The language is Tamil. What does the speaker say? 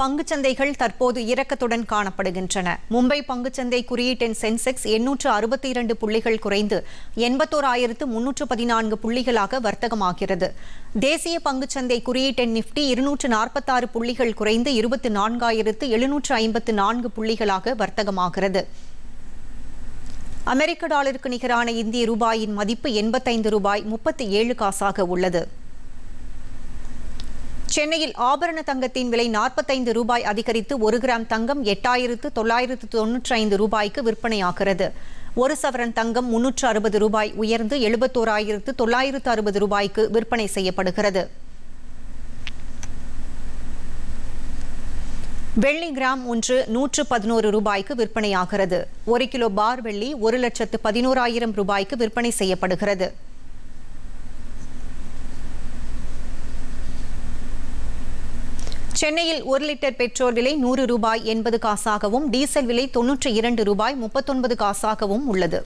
பங்குச்சந்தைகள் தற்போது இறக்கத்துடன் காணப்படுகின்றன. மும்பை பங்குச்சந்தை குறியீட்டின் சென்செக்ஸ் எண்ணூற்று அறுபத்தி இரண்டு புள்ளிகள் குறைந்து எண்பத்தோராயிரத்து முன்னூற்று பதினான்கு புள்ளிகளாக வர்த்தகமாகிறது. தேசிய பங்குச்சந்தை குறியீட்டின் நிப்டி இருநூற்று நாற்பத்தாறு புள்ளிகள் குறைந்து இருபத்தி நான்காயிரத்து எழுநூற்று ஐம்பத்து நான்கு புள்ளிகளாக வர்த்தகமாகிறது. அமெரிக்க டாலருக்கு நிகரான இந்திய ரூபாயின் மதிப்பு எண்பத்தைந்து ரூபாய் முப்பத்தி ஏழு காசாக உள்ளது. சென்னையில் ஆபரண தங்கத்தின் விலை நாற்பத்தைந்து ரூபாய் அதிகரித்து ஒரு கிராம் தங்கம் எட்டாயிரத்து தொள்ளாயிரத்து தொன்னூற்றி ஐந்து ரூபாய்க்கு விற்பனையாகிறது. ஒரு சவரன் தங்கம் முன்னூற்று அறுபது ரூபாய் உயர்ந்து எழுபத்தோராயிரத்து தொள்ளாயிரத்து அறுபது ரூபாய்க்கு விற்பனை செய்யப்படுகிறது. வெள்ளி கிராம் ஒன்று நூற்று பதினோரு ரூபாய்க்கு விற்பனையாகிறது. ஒரு கிலோ பார் வெள்ளி ஒரு லட்சத்து பதினோராயிரம் ரூபாய்க்கு விற்பனை செய்யப்படுகிறது. சென்னையில் ஒரு லிட்டர் பெட்ரோல் விலை நூறு ரூபாய் எண்பது காசாகவும் டீசல் விலை தொன்னூற்றி இரண்டு ரூபாய் முப்பத்தொன்பது காசாகவும் உள்ளது.